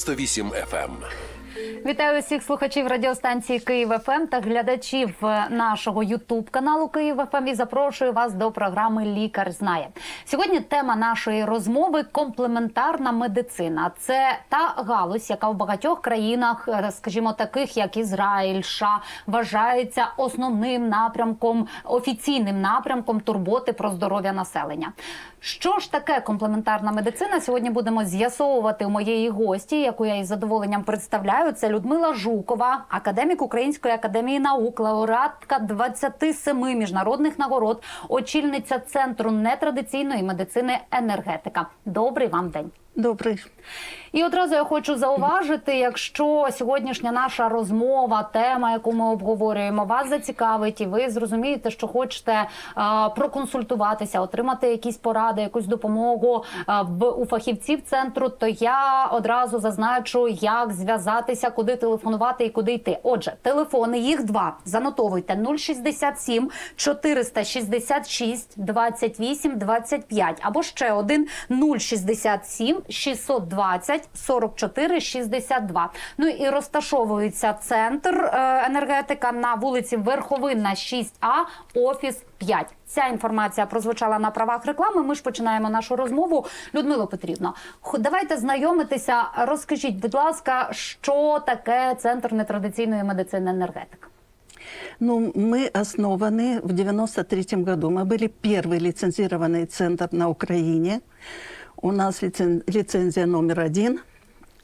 108 FM. Вітаю всіх слухачів радіостанції Київ ФМ та глядачів е, нашого Ютуб каналу Київ ФМ і запрошую вас до програми Лікар знає. Сьогодні тема нашої розмови комплементарна медицина. Це та галузь, яка в багатьох країнах, е, скажімо, таких як Ізраїль, США, вважається основним напрямком, офіційним напрямком турботи про здоров'я населення. Що ж таке комплементарна медицина? Сьогодні будемо з'ясовувати у моєї гості, яку я із задоволенням представляю. Це Людмила Жукова, академік Української академії наук, лауреатка 27 міжнародних нагород, очільниця центру нетрадиційної медицини енергетика. Добрий вам день. Добрий. І одразу я хочу зауважити, якщо сьогоднішня наша розмова, тема, яку ми обговорюємо, вас зацікавить, і ви зрозумієте, що хочете е, проконсультуватися, отримати якісь поради, якусь допомогу е, в у фахівців центру, то я одразу зазначу, як зв'язатися, куди телефонувати і куди йти. Отже, телефони їх два. Занотовуйте 067 466 28 25 або ще один 067 620 44 62. Ну і розташовується центр е, енергетика на вулиці Верховинна 6А, офіс 5. Ця інформація прозвучала на правах реклами. Ми ж починаємо нашу розмову. Людмило Петрівно, х- давайте знайомитися. Розкажіть, будь ласка, що таке центр нетрадиційної медицини енергетика? Ну, мы основаны в 93 году. Мы были первый лицензированный центр на Украине. У нас лицен- лицензия номер один.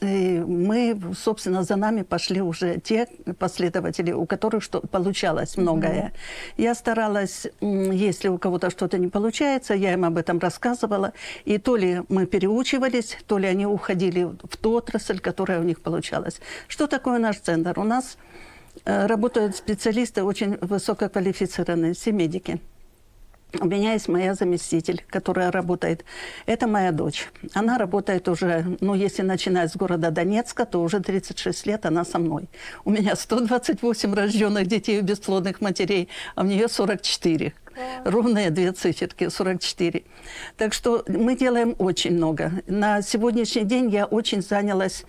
И мы, собственно, за нами пошли уже те последователи, у которых что получалось многое. Я старалась, если у кого-то что-то не получается, я им об этом рассказывала. И то ли мы переучивались, то ли они уходили в ту отрасль, которая у них получалась. Что такое наш центр? У нас э, работают специалисты очень высококвалифицированные, все медики. У меня есть моя заместитель, которая работает. Это моя дочь. Она работает уже, ну, если начинать с города Донецка, то уже 36 лет она со мной. У меня 128 рожденных детей у бесплодных матерей, а у нее 44. Ровные две циферки, 44. Так что мы делаем очень много. На сегодняшний день я очень занялась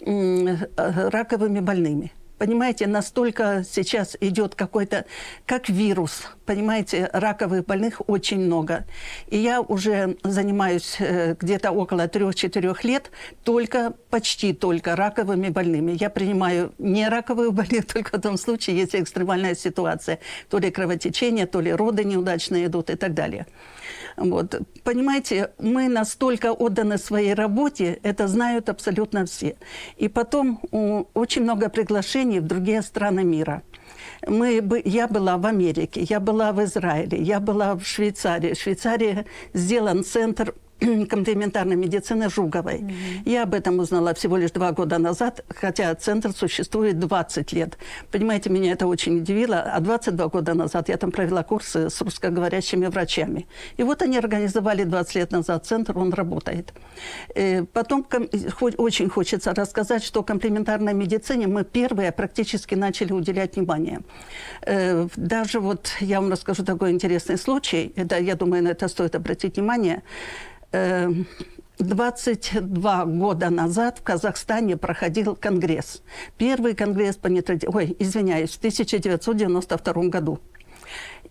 э, раковыми больными. Понимаете, настолько сейчас идет какой-то, как вирус, понимаете, раковых больных очень много. И я уже занимаюсь э, где-то около 3-4 лет только, почти только раковыми больными. Я принимаю не раковых больных только в том случае, если экстремальная ситуация, то ли кровотечение, то ли роды неудачные идут и так далее. Вот. Понимаете, мы настолько отданы своей работе, это знают абсолютно все. И потом очень много приглашений в другие страны мира. Мы, я была в Америке, я была в Израиле, я была в Швейцарии. В Швейцарии сделан центр комплементарной медицины Жуговой. Я об этом узнала всего лишь два года назад, хотя центр существует 20 лет. Понимаете, меня это очень удивило. А 22 года назад я там провела курсы с русскоговорящими врачами. И вот они организовали 20 лет назад центр, он работает. Э, Потом очень хочется рассказать, что комплементарной медицине мы первые практически начали уделять внимание. Э, Даже вот я вам расскажу такой интересный случай. Это, я думаю, на это стоит обратить внимание. Э, 22 года назад в Казахстане проходил конгресс. Первый конгресс по нетради... Ой, извиняюсь, в 1992 году.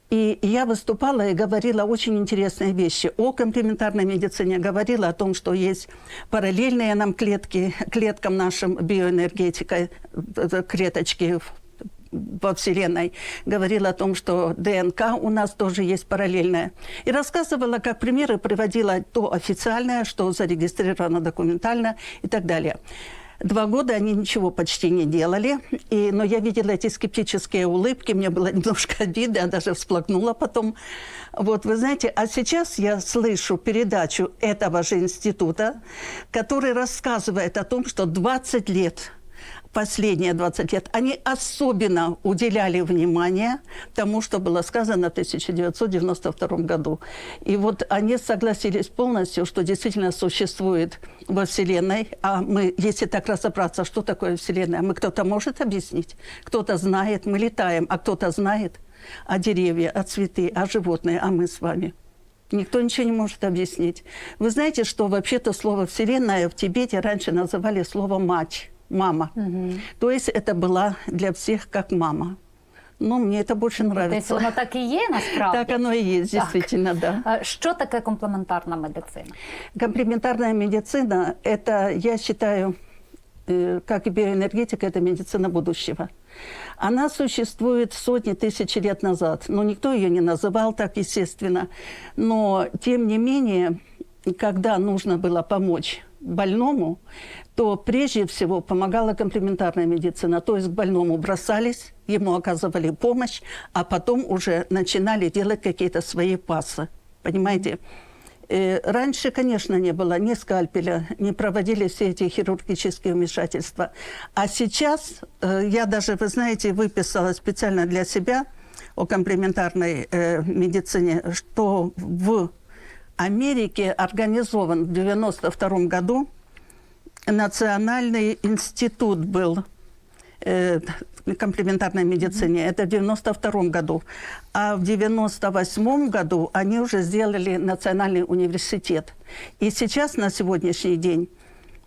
И я выступала и говорила очень интересные вещи о комплементарной медицине. Говорила о том, что есть параллельные нам клетки, клеткам нашим биоэнергетикой, э, клеточки во Вселенной. Говорила о том, что ДНК у нас тоже есть параллельная. И рассказывала, как примеры, приводила то официальное, что зарегистрировано документально и так далее. Два года они ничего почти не делали, и, но я видела эти скептические улыбки, мне было немножко обидно, я даже всплакнула потом. Вот, вы знаете, а сейчас я слышу передачу этого же института, который рассказывает о том, что 20 лет последние 20 лет, они особенно уделяли внимание тому, что было сказано в 1992 году. И вот они согласились полностью, что действительно существует во Вселенной, а мы, если так разобраться, что такое Вселенная, мы кто-то может объяснить, кто-то знает, мы летаем, а кто-то знает, а деревья, а цветы, а животные, а мы с вами. Никто ничего не может объяснить. Вы знаете, что вообще-то слово «вселенная» в Тибете раньше называли слово «мать», «мама». То есть это была для всех как мама. Но мне это больше Десь нравится. воно так і є насправді. Так оно и есть, Так. действительно, да. Е, Що таке комплементарна медицина? Комплементарная медицина – это, я считаю, э, как и биоэнергетика, это медицина будущего. Она существует сотни тысяч лет назад, но никто ее не называл так, естественно. Но, тем не менее, когда нужно было помочь больному, то прежде всего помогала комплементарная медицина. То есть к больному бросались, ему оказывали помощь, а потом уже начинали делать какие-то свои пасы. Понимаете? Э, Раньше, конечно, не было ни скальпеля, не проводили все эти хирургические вмешательства. А сейчас э, я даже, вы знаете, выписала специально для себя о комплементарной э, медицине, что в Америке организован в 92 году Национальный институт был э, комплементарной медицине. Это в 92 году. А в 98 году они уже сделали Национальный университет. И сейчас, на сегодняшний день,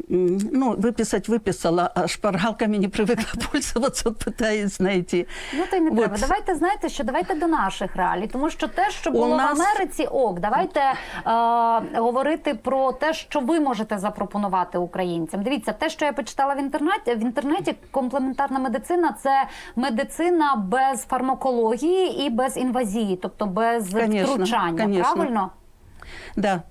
ну, выписать выписала, а шпаргалками не привыкла пользоваться, вот пытаюсь найти. Ну то й не Вот. треба. Давайте знаєте, що давайте до наших реалій, тому що те, що У було нас- в Америці, ок, давайте е, говорити про те, що ви можете запропонувати українцям. Дивіться, те, що я почитала в інтернеті, в інтернеті комплементарна медицина це медицина без фармакології і без інвазії, тобто без Конечно, втручання. конечно. Правильно? Да,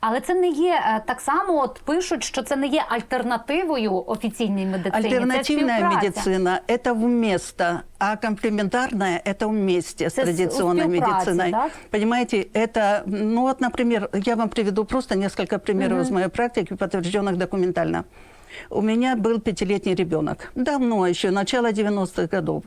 Але це не є е, так само. От пишуть, що це не є альтернативою офіційній медицині. це Альтернативная співпраця. медицина – это вместо, а комплементарная – это вместе с Это с- традиционной співпраці, медициной. да? Понимаете, это, ну вот, например, я вам приведу просто несколько примеров из моей практики, подтвержденных документально. У меня был пятилетний ребенок. Давно еще, начало 90-х годов.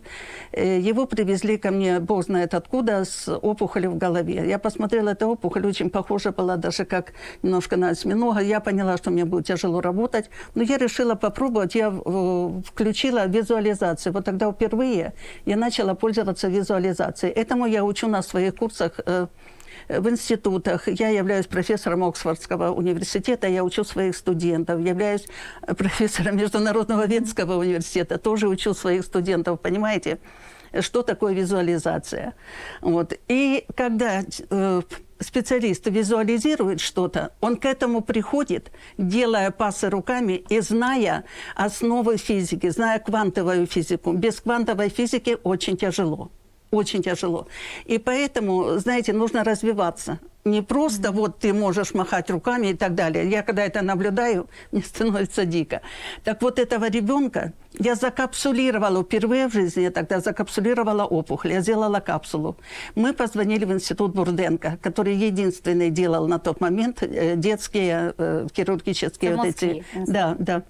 Э, Его привезли ко мне, бог знает откуда, с опухолью в голове. Я посмотрела, эта опухоль очень похожа была даже как немножко на осьминога. Я поняла, что мне будет тяжело работать. Но я решила попробовать. Я включила визуализацию. Вот тогда впервые я начала пользоваться визуализацией. Этому я учу на своих курсах э, в институтах. Я являюсь профессором Оксфордского университета, я учу своих студентов. Являюсь э, профессором Международного Венского университета, тоже учу своих студентов, понимаете? Что такое визуализация? Вот. И когда э, специалист визуализирует что-то, он к этому приходит, делая пасы руками и зная основы физики, зная квантовую физику. Без квантовой физики очень тяжело очень тяжело. И поэтому, знаете, нужно развиваться. Не просто вот ты можешь махать руками и так далее. Я когда это наблюдаю, мне становится дико. Так вот этого ребенка я закапсулировала впервые в жизни, я тогда закапсулировала опухоль, я сделала капсулу. Мы позвонили в институт Бурденко, который единственный делал на тот момент э, детские э, хирургические Это вот эти... Да, да.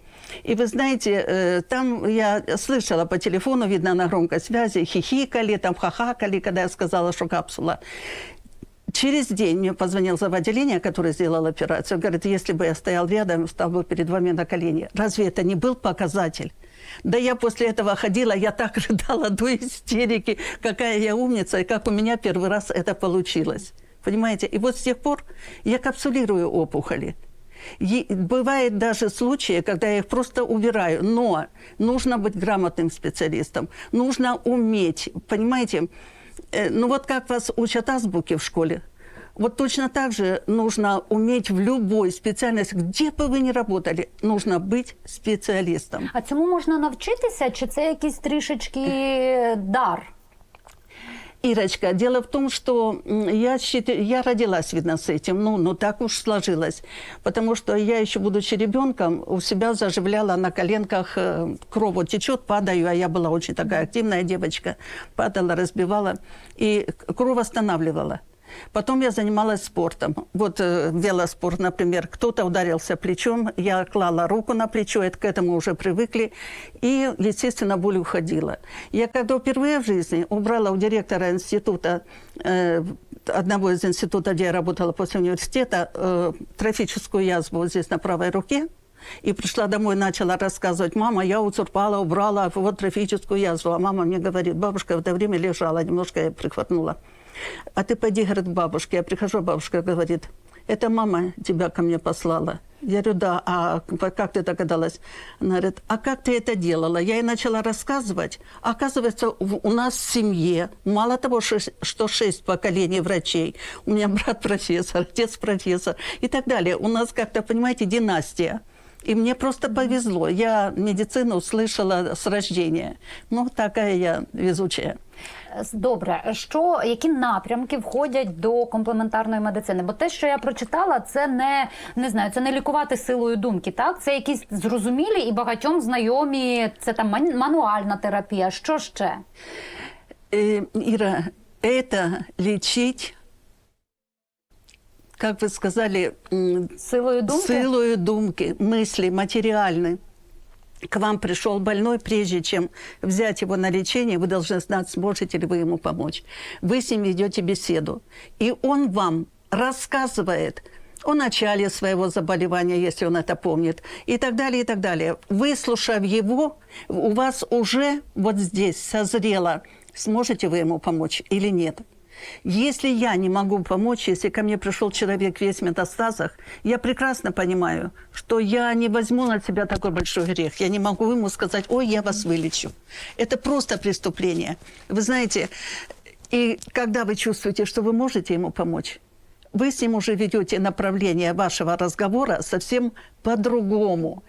И вы знаете, э, там я слышала по телефону, видно на громкой связи, хихикали, там хахакали, когда я сказала, что капсула. Через день мне позвонил зав. отделения, который сделал операцию. Говорит, если бы я стоял рядом, стал бы перед вами на колени. Разве это не был показатель? Да я после этого ходила, я так рыдала до истерики, какая я умница, и как у меня первый раз это получилось. Понимаете? И вот с тех пор я капсулирую опухоли. Е- Бывает даже случаи, когда я их просто убираю, но нужно быть грамотным специалистом, нужно уметь, понимаете, Э, ну вот как вас учат азбуке в школе, вот точно так же нужно уметь в любой специальности, где бы вы ни работали, нужно быть специалистом. А цьому можна навчитися, чи якийсь трішечки дар? Ирочка, дело в том, что я, я родилась, видно, с этим, ну, ну так уж сложилось. Потому что я еще, будучи ребенком, у себя заживляла на коленках, э, кровь течет, падаю, а я была очень такая активная девочка, падала, разбивала, и кровь останавливала. Потом я занималась спортом. Вот э, велоспорт, например. Кто-то ударился плечом, я клала руку на плечо, это к этому уже привыкли. И, естественно, боль уходила. Я когда впервые в жизни убрала у директора института, э, одного из институтов, где я работала после университета, э, трофическую язву вот здесь на правой руке, и пришла домой, начала рассказывать, мама, я уцурпала, убрала вот трофическую язву. А мама мне говорит, бабушка в это время лежала, немножко я прихватнула. А ты пойди, говорит, к бабушке. Я прихожу, бабушка говорит, это мама тебя ко мне послала. Я говорю, да, а как ты догадалась? Она говорит, а как ты это делала? Я ей начала рассказывать. Оказывается, у нас в семье, мало того, что шесть поколений врачей, у меня брат профессор, отец профессор и так далее. У нас как-то, понимаете, династия. И мне просто повезло. Я медицину услышала с рождения. Ну, такая я везучая. Е, Добре, що які напрямки входять до комплементарної медицини? Бо те, що я прочитала, це не, не знаю, це не лікувати силою думки. Так, це якісь зрозумілі і багатьом знайомі. Це там ман- мануальна терапія. Що ще? Э, Ира, это лечить, как вы сказали, м, Силою думки? силою думки, мысли, материальны. К вам пришел больной, прежде чем взять его на лечение, вы должны знать, сможете ли вы ему помочь. Вы с ним ведете беседу. И он вам рассказывает о начале своего заболевания, если он это помнит, и так далее, и так далее. Выслушав его, у вас уже вот здесь созрело, сможете вы ему помочь или нет. Если я не могу помочь, если ко мне пришел человек весь в метастазах, я прекрасно понимаю, что я не возьму на себя такой большой грех. Я не могу ему сказать, ой, я вас вылечу. Это просто преступление. Вы знаете, и когда вы чувствуете, что вы можете ему помочь, вы с ним уже ведете направление вашего разговора совсем по-другому.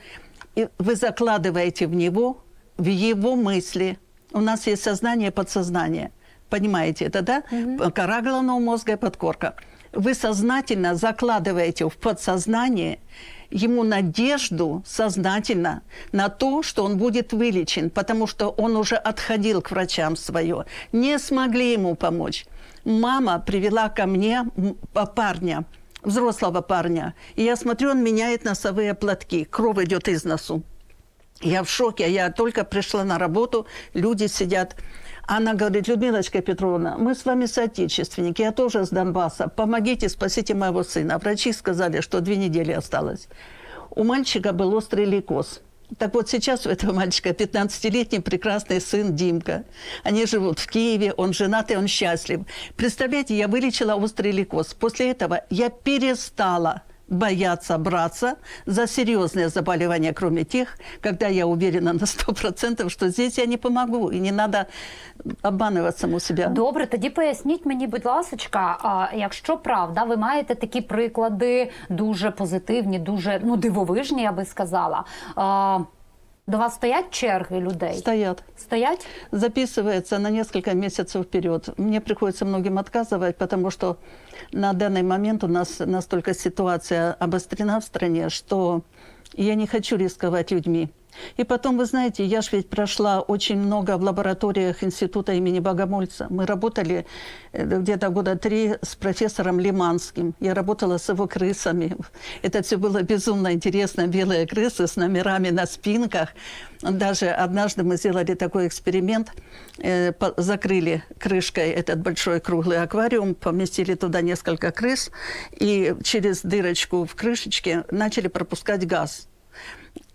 И вы закладываете в него, в его мысли. У нас есть сознание и подсознание. Понимаете это, да? Кора головного мозга и подкорка. Вы сознательно закладываете в подсознание ему надежду сознательно на то, что он будет вылечен, потому что он уже отходил к врачам свое. Не смогли ему помочь. Мама привела ко мне а, парня, взрослого парня, и я смотрю, он меняет носовые платки, кровь идет из носу. Я в шоке, я только пришла на работу, люди сидят. Она говорит, Людмилочка Петровна, мы с вами соотечественники, я тоже с Донбасса, помогите, спасите моего сына. Врачи сказали, что две недели осталось. У мальчика был острый лейкоз. Так вот сейчас у этого мальчика 15-летний прекрасный сын Димка. Они живут в Киеве, он женат и он счастлив. Представляете, я вылечила острый лейкоз. После этого я перестала бояться браться за серьезные заболевания, кроме тех, когда я уверена на 100%, что здесь я не помогу, и не надо обманывать саму себя. Добре, тоді поясніть мені, будь ласочка, а якщо правда, ви маєте такі приклади дуже позитивні, дуже ну дивовижні, я би сказала. А, до вас стоять черги людей? Стоят. Стоять? записывается на несколько месяцев вперед. Мне приходится многим отказывать, потому что на данный момент у нас настолько ситуация обострена в стране, что я не хочу рисковать людьми. И потом, вы знаете, я же ведь прошла очень много в лабораториях Института имени Богомольца. Мы работали э, где-то года три с профессором Лиманским. Я работала с его крысами. Это все было безумно интересно. Белые крысы с номерами на спинках. Даже однажды мы сделали такой эксперимент. Э, закрыли крышкой этот большой круглый аквариум, поместили туда несколько крыс и через дырочку в крышечке начали пропускать газ.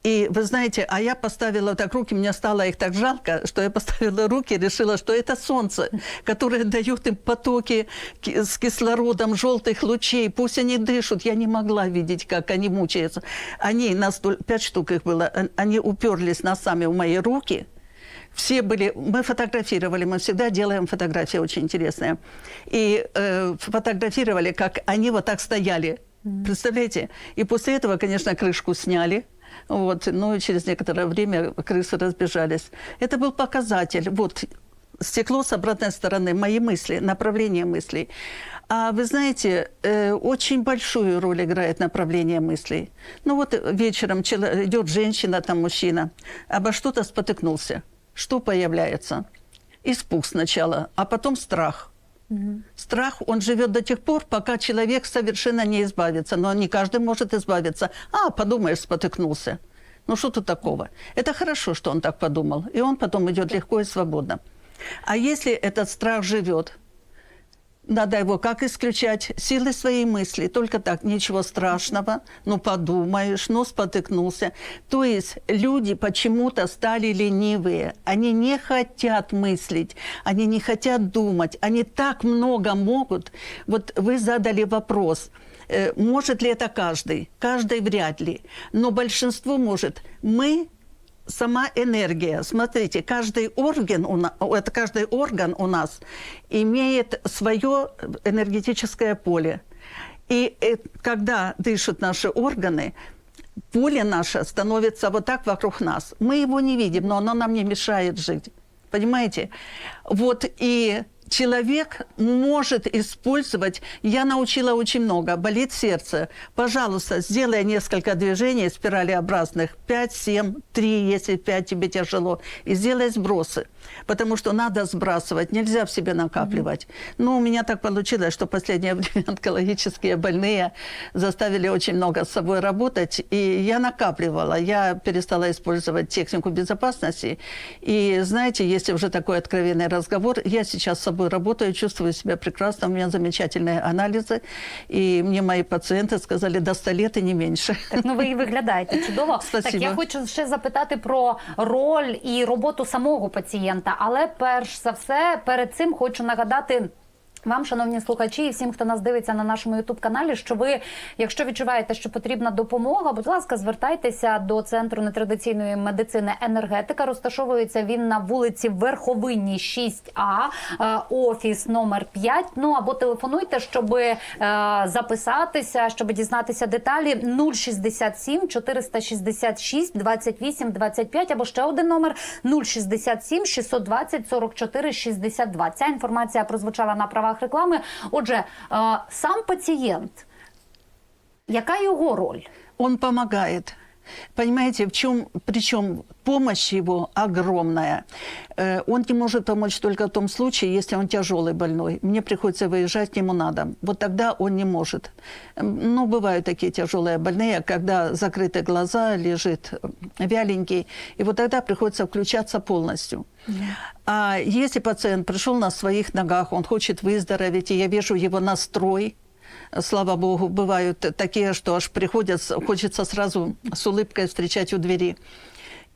И вы знаете, а я поставила так руки, мне стало их так жалко, что я поставила руки и решила, что это солнце, которое дает им потоки ки- с кислородом желтых лучей. Пусть они дышат. Я не могла видеть, как они мучаются. Они, нас пять штук их было, они уперлись носами в мои руки. Все были, мы фотографировали, мы всегда делаем фотографии очень интересные. И э, фотографировали, как они вот так стояли. Представляете? И после этого, конечно, крышку сняли. Вот, ну и через некоторое время крысы разбежались. Это был показатель. Вот стекло с обратной стороны, мои мысли, направление мыслей. А вы знаете, э, очень большую роль играет направление мыслей. Ну вот вечером чело- идет женщина, там мужчина, обо что-то спотыкнулся. Что появляется? Испуг сначала, а потом страх. Страх, он живет до тех пор, пока человек совершенно не избавится. Но не каждый может избавиться. А, подумаешь, спотыкнулся. Ну что тут такого? Это хорошо, что он так подумал. И он потом идет легко и свободно. А если этот страх живет Надо его как исключать? Силы своей мысли. Только так, ничего страшного. Ну, подумаешь, ну, спотыкнулся. То есть люди почему-то стали ленивые. Они не хотят мыслить, они не хотят думать. Они так много могут. Вот вы задали вопрос. э, Может ли это каждый? Каждый вряд ли. Но большинство может. Мы сама энергия. Смотрите, каждый орган у нас, это каждый орган у нас имеет свое энергетическое поле. И э, когда дышат наши органы, поле наше становится вот так вокруг нас. Мы его не видим, но оно нам не мешает жить. Понимаете? Вот и человек может использовать... Я научила очень много. Болит сердце. Пожалуйста, сделай несколько движений спиралеобразных. 5, 7, 3, если 5 тебе тяжело. И сделай сбросы Потому что надо сбрасывать. Нельзя в себе накапливать. Ну, у меня так получилось, что в последнее время онкологические больные заставили очень много с собой работать. И я накапливала. Я перестала использовать технику безопасности. И знаете, если уже такой откровенный разговор, я сейчас с собой работаю, чувствую себя прекрасно. У меня замечательные анализы. И мне мои пациенты сказали, до 100 лет и не меньше. Так, ну ви і виглядаєте чудово. Так, Спасибо. я хочу ще запитати про роль і роботу самого пацієнта. Але перш за все, перед цим хочу нагадати. Вам, шановні слухачі, і всім, хто нас дивиться на нашому ютуб каналі, що ви, якщо відчуваєте, що потрібна допомога, будь ласка, звертайтеся до центру нетрадиційної медицини енергетика. Розташовується він на вулиці Верховинній 6А, е, офіс номер 5. Ну або телефонуйте, щоб е, записатися, щоб дізнатися деталі 067 466 28 25 або ще один номер 067 620 44 62. Ця інформація прозвучала на правах реклами. Отже, сам пацієнт, яка його роль? Он помогает. Понимаете, в чем, причем помощь его огромная. Э, Он не может помочь только в том случае, если он тяжелый больной. Мне приходится выезжать к нему на дом. Вот тогда он не может. М, Ну, бывают такие тяжелые больные, когда закрыты глаза, лежит э, вяленький. И вот тогда приходится включаться полностью. А если пациент пришел на своих ногах, он хочет выздороветь, и я вижу его настрой, слава богу, бывают такие, что аж приходят, хочется сразу с улыбкой встречать у двери.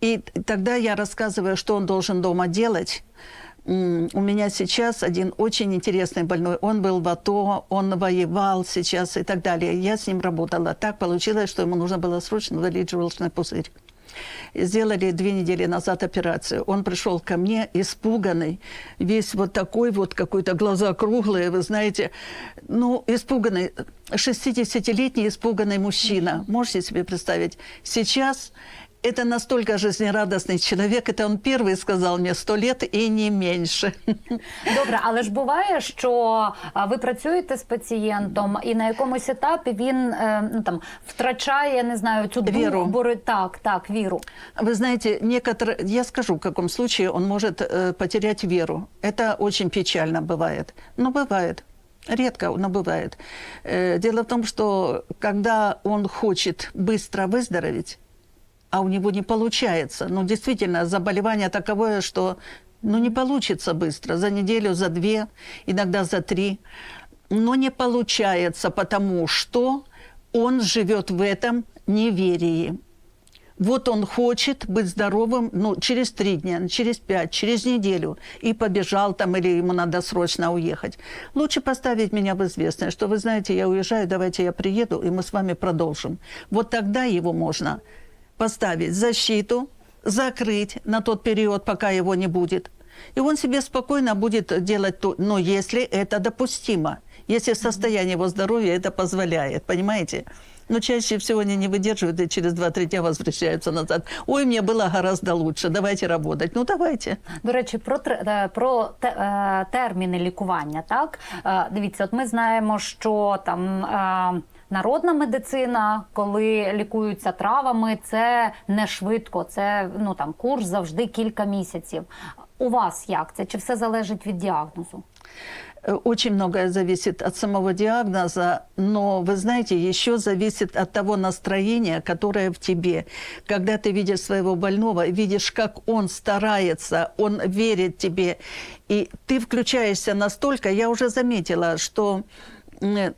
И тогда я рассказываю, что он должен дома делать. У меня сейчас один очень интересный больной. Он был в АТО, он воевал сейчас и так далее. Я с ним работала. Так получилось, что ему нужно было срочно удалить желчный пузырь. Сделали две недели назад операцию. Он пришел ко мне испуганный, весь вот такой вот, какой-то глаза круглые, вы знаете. Ну, испуганный, 60-летний испуганный мужчина. Можете себе представить? Сейчас это настолько жизнерадостный человек, это он первый сказал мне сто лет и не меньше. Добре, але ж буває, що а, ви працюєте з пацієнтом, і на якомусь етапі він е, ну там втрачає, не знаю, цю дух Віру. бори... так, так, віру. Вы знаете, некоторые, я скажу, в каком случае он может э, потерять веру. Это очень печально бывает. Но бывает. Редко, но бывает. Э, дело в том, что когда он хочет быстро выздороветь, а у него не получается, ну, действительно, заболевание таковое, что ну, не получится быстро, за неделю, за две, иногда за три. Но не получается, потому что он живет в этом неверии. Вот он хочет быть здоровым, ну, через три дня, через пять, через неделю. И побежал там, или ему надо срочно уехать. Лучше поставить меня в известность, что, вы знаете, я уезжаю, давайте я приеду, и мы с вами продолжим. Вот тогда его можно поставить защиту, закрыть на тот период, пока его не будет. И он себе спокойно будет делать то, но если это допустимо, если состояние его здоровья это позволяет, понимаете? Но чаще всего они не выдерживают и через 2-3 дня возвращаются назад. Ой, мне было гораздо лучше, давайте работать. Ну, давайте. До речі, про тр- е, про те- е, терміни лікування. Так Е, дивіться, от ми знаємо, що там. е, Народна медицина, коли лікуються травами, це не швидко. Це ну там курс завжди кілька місяців. У вас як це? Чи все залежить від діагнозу? Э, Очень многое зависит от самого диагноза, но, вы знаете, еще зависит от того настроения, которое в тебе. Когда ты видишь своего больного, видишь, как он старается, он верит тебе, и ты включаешься настолько, я уже заметила, что м,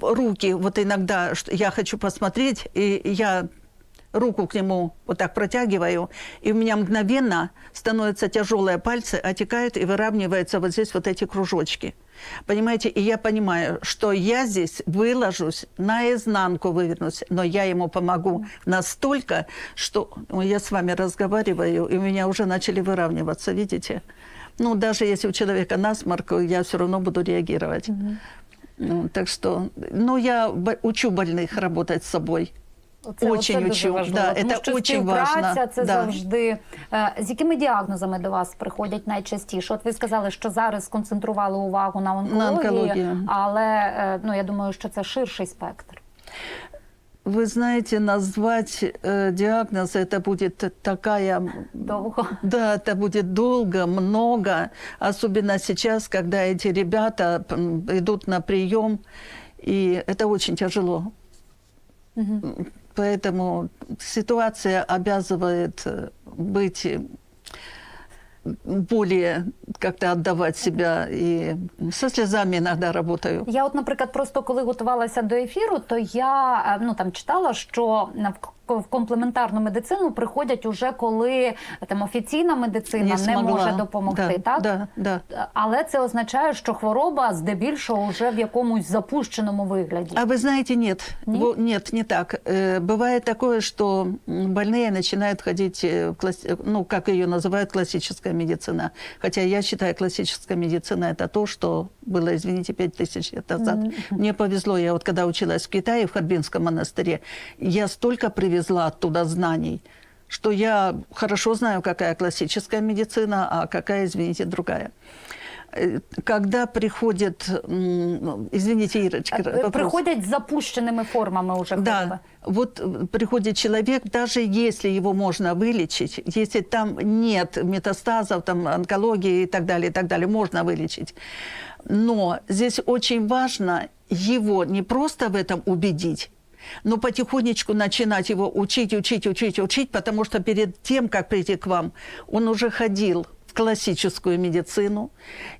руки, вот иногда я хочу посмотреть, и я руку к нему вот так протягиваю, и у меня мгновенно становятся тяжелые пальцы, отекают и выравниваются вот здесь вот эти кружочки. Понимаете, и я понимаю, что я здесь выложусь, наизнанку вывернусь, но я ему помогу настолько, что я с вами разговариваю, и у меня уже начали выравниваться, видите? Ну, даже если у человека насморк, я все равно буду реагировать. Ну, так что, ну, я учу больных работать с собой. Це Очень це дуже важливо, Да, тому це співпраця це Да. завжди. Е, З якими діагнозами до вас приходять найчастіше? От ви сказали, що зараз сконцентрували увагу на онкології, онкологію. але е, ну я думаю, що це ширший спектр. Вы знаете, назвать э, диагноз это будет такая Довго. Да, это будет долго, много, особенно сейчас, когда эти ребята идут на прием, и это очень тяжело. М, Поэтому ситуация обязывает э, быть более как-то отдавать себя, и со слезами иногда работаю. Я, от, наприклад, просто коли готувалася до ефіру, то я ну там читала, що на- в к- в комплементарну медицину приходять уже коли е, там офіційна медицина не, смогла. може допомогти, да, так? Да, да. Але це означає, що хвороба здебільшого вже в якомусь запущеному вигляді. А вы знаете, нет. Нет? Во- Нет, не так. Э, Бывает такое, что м, больные начинают ходить, э, в класс- э, ну, как ее называют, классическая медицина. Хотя я считаю, классическая медицина – это то, что было, извините, пять тысяч лет назад. Мне повезло, я вот когда училась в Китае, в Харбинском монастыре, я столько привезла оттуда знаний, что я хорошо знаю, какая классическая медицина, а какая, извините, другая. Э, Когда ну, извините, Ирочка, Е, вопрос. Приходять з запущеними формами уже. Да, вот э, приходит человек, даже если его можно вылечить, если там нет метастазов, там онкологии и так далее, и так далее, можно вылечить. Но здесь очень важно его не просто в этом убедить, но потихонечку начинать его учить, учить, учить, учить, потому что перед тем, как прийти к вам, он уже ходил в классическую медицину,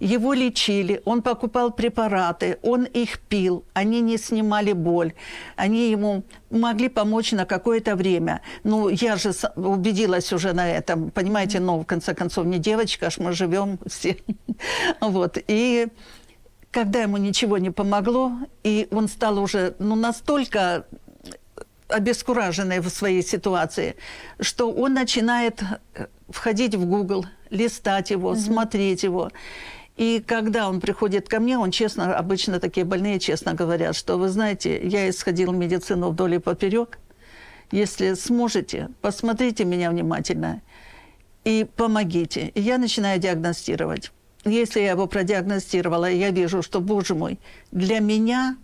его лечили, он покупал препараты, он их пил, они не снимали боль, они ему могли помочь на какое-то время. Ну, я же убедилась уже на этом, понимаете, но в конце концов не девочка, аж мы живем все. Вот, и когда ему ничего не помогло, и он стал уже ну, настолько обескураженный в своей ситуации, что он начинает э, входить в Google, листать его, смотреть его. И когда он приходит ко мне, он честно, обычно такие больные честно говорят, что, вы знаете, я исходил в медицину вдоль и поперек. Если сможете, посмотрите меня внимательно и помогите. И я начинаю диагностировать. Если я его продиагностировала, и я вижу, что, боже мой, для меня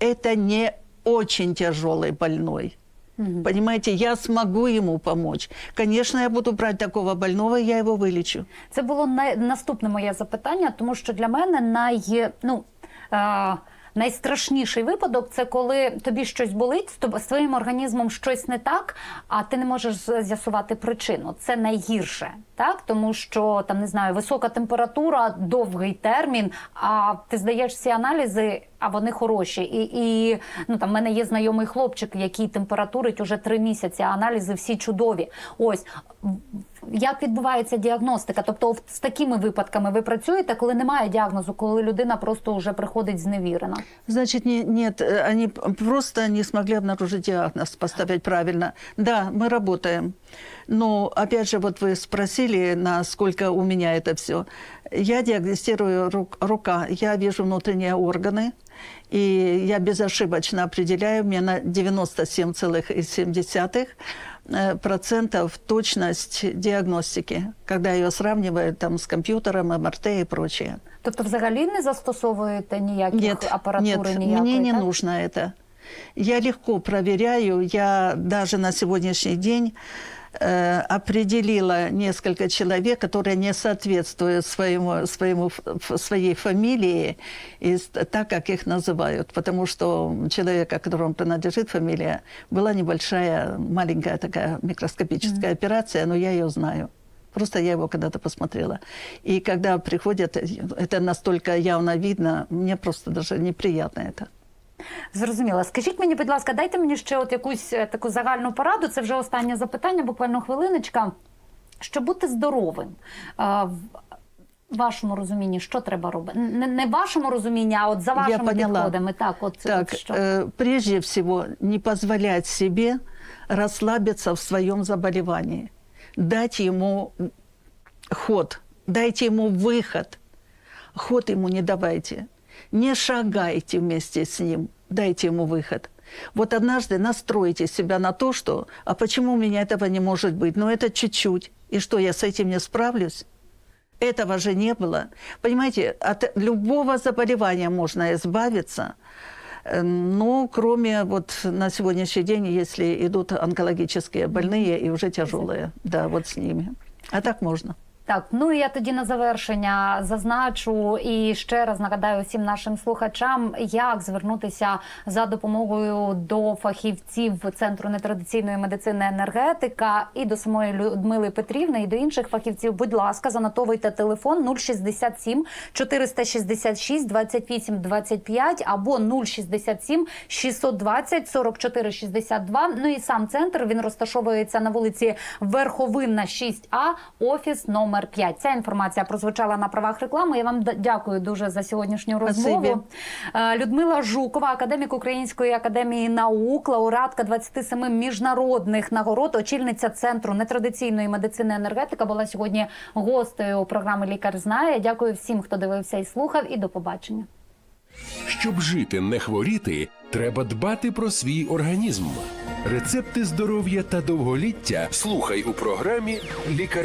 это не очень тяжелый больной. Понимаете, я смогу ему помочь. Конечно, я буду брать такого больного, и я его вылечу. Це було най... наступне моє запитання, тому що для мене най... ну, е... найстрашніший випадок це коли тобі щось болить, з твоїм організмом щось не так, а ти не можеш з'ясувати причину. Це найгірше, так? Тому що там не знаю, висока температура, довгий термін, а ти здаєш всі аналізи, а вони хороші. І, і ну там в мене є знайомий хлопчик, який температурить уже три місяці, а аналізи всі чудові. Ось як відбувається діагностика? Тобто, в- з такими випадками ви працюєте, коли немає діагнозу, коли людина просто вже приходить зневірена. Значит, не- нет, э, они п- просто не смогли обнаружить диагноз, поставить правильно. Да, мы работаем. Но, опять же, вот вы спросили, насколько у меня это все. Я диагностирую рук- рука, я вижу внутренние органы, и я безошибочно определяю, у меня на 97,7% э, процентов точность диагностики, когда ее сравнивают там с компьютером, МРТ и прочее. Тобто, взагалі не застосовуєте ніяких Нет, апаратури нет, ніякої? мне не так? нужно это. Я легко проверяю, я даже на сегодняшний день э, определила несколько человек, которые не соответствуют своему, своему, своей фамилии, и так, как их называют. Потому что человека, которому принадлежит фамилия, была небольшая, маленькая такая микроскопическая операция, но я ее знаю. Просто я его когда-то посмотрела. И когда приходят, это настолько явно видно, мне просто даже неприятно это. Зрозуміло. Скажіть мені, будь ласка, дайте мені ще от якусь е, таку загальну пораду. Це вже останнє запитання, буквально хвилиночка. Щоб бути здоровим, е, в вашому розумінні, що треба робити? Не, не в вашому розумінні, а от за вашими поняла. підходами. Так, от, Так, от що? э, прежде всего, не позволять себе расслабиться в своем заболевании. Дать ему ход, дайте ему выход. Ход ему не давайте. Не шагайте вместе с ним, дайте ему выход. Вот однажды настройте себя на то, что «а почему у меня этого не может быть? Ну это чуть-чуть. И что, я с этим не справлюсь?» Этого же не было. Понимаете, от любого заболевания можно избавиться, э, но кроме вот на сегодняшний день, если идут онкологические больные и уже тяжелые, да, вот с ними. А так можно. Так, ну і я тоді на завершення зазначу і ще раз нагадаю всім нашим слухачам, як звернутися за допомогою до фахівців центру нетрадиційної медицини енергетика і до самої Людмили Петрівни, і до інших фахівців. Будь ласка, занотовуйте телефон 067 466 28 25 або 067 620 44 62. Ну і сам центр він розташовується на вулиці Верховинна 6А, офіс номер 5. Ця інформація прозвучала на правах реклами. Я вам дякую дуже за сьогоднішню розмову. Спасибі. Е, Людмила Жукова, академік Української академії наук, лауреатка 27 міжнародних нагород, очільниця центру нетрадиційної медицини енергетика, була сьогодні гостею програми Лікар знає. Дякую всім, хто дивився і слухав. І до побачення. Щоб жити, не хворіти, треба дбати про свій організм. Рецепти здоров'я та довголіття слухай у програмі Лікар